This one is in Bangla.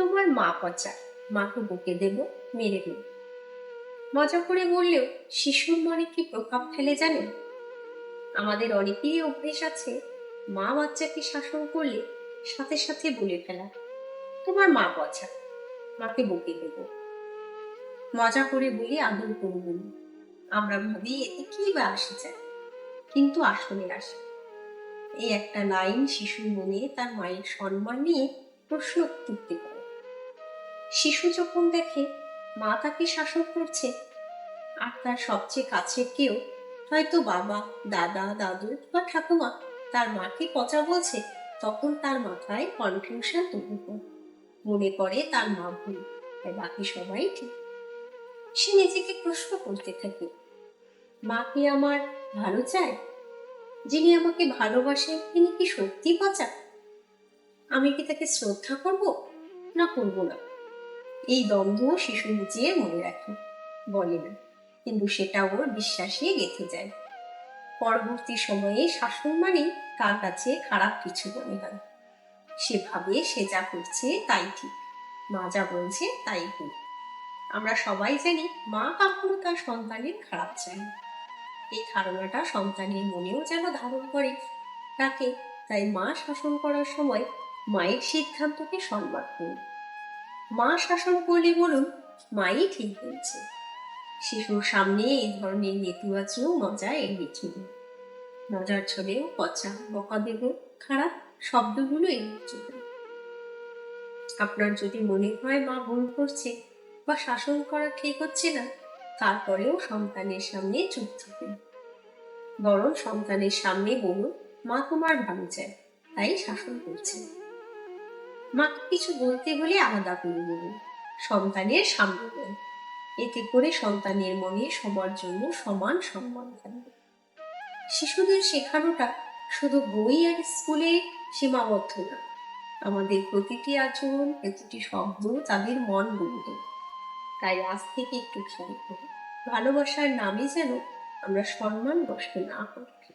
তোমার মা পচা মাকে বকে দেব, মেরে দেব। মজা করে বললেও শিশুর মনে কি প্রভাব ফেলে জানেন? আমাদের অনেকেরই অভ্যেস আছে, মা বাচ্চাকে শাসন করলে সাথে সাথে বলে ফেলা। তোমার মা পচা মাকে বকে দেব। মজা করে বলি আদর করব আমরা ভাবি এতে কি বা আসে যায়, কিন্তু আসলে আসে। এই একটা লাইন শিশুর মনে তার মায়ের সম্মান নিয়ে প্রশ্ন তুলতে পারে। শিশু যখন দেখে, মা তাকে শাসন করছে, আর তার সবচেয়ে কাছের কেউ, হয়তো বাবা, দাদা, দাদু বা ঠাকুমা, তার মাকে পচা বলছে, তখন তার মাথায় কনফিউশন তৈরি মনে করে তার মা ভুল আর বাকি সবাই ঠিক। সে নিজেকে প্রশ্ন করতে থাকে, মা কি আমার ভালো চায়? যিনি আমাকে ভালোবাসেন, তিনি কি সত্যি পচা? আমি কি তাকে শ্রদ্ধা করব? না করব না। এই দ্বন্দ্ব শিশু নিজে মনে রাখে, বলে না, কিন্তু সেটা ওর বিশ্বাসে গেঁথে যায়। পরবর্তী সময়ে শাসন মানে তার কাছে খারাপ কিছু মনে হয়। সে ভাবে সে যা করছে তাই ঠিক, মা যা বলছে তাই ভুল। আমরা সবাই জানি মা কখনো তার সন্তানের খারাপ চায় এই ধারণাটা সন্তানের মনেও যেন ধারণ করে তাকে, তাই মা শাসন করার সময় মায়ের সিদ্ধান্তকে সম্মান করুন। মা শাসন করলে বলুন মাই ঠিক হয়েছে। শিশুর সামনে এই ধরনের নেতিবাচক মজা এড়িয়ে চলুন মজার ছলেও পচা বকা দেব খারাপ শব্দগুলো এড়িয়ে আপনার যদি মনে হয় মা ভুল করছে বা শাসন করা ঠিক হচ্ছে না, তারপরেও সন্তানের সামনে চুপ থাকুন। বরং সন্তানের সামনে বলুন, মা তোমার ভালো চায়, তাই শাসন করছে। মাকে কিছু বলতে হলে আলাদা করে বলুন সন্তানের সামনে এতে করে সন্তানের মনে সবার জন্য সমান সম্মান থাকবে। শিশুদের শেখানোটা শুধু বই আর স্কুলে সীমাবদ্ধ না। আমাদের প্রতিটি আচরণ, প্রতিটি শব্দ তাদের মন গড়ে তাই আজ থেকে একটু খেয়াল করি ভালোবাসার নামে যেন আমরা সম্মান নষ্ট না করি।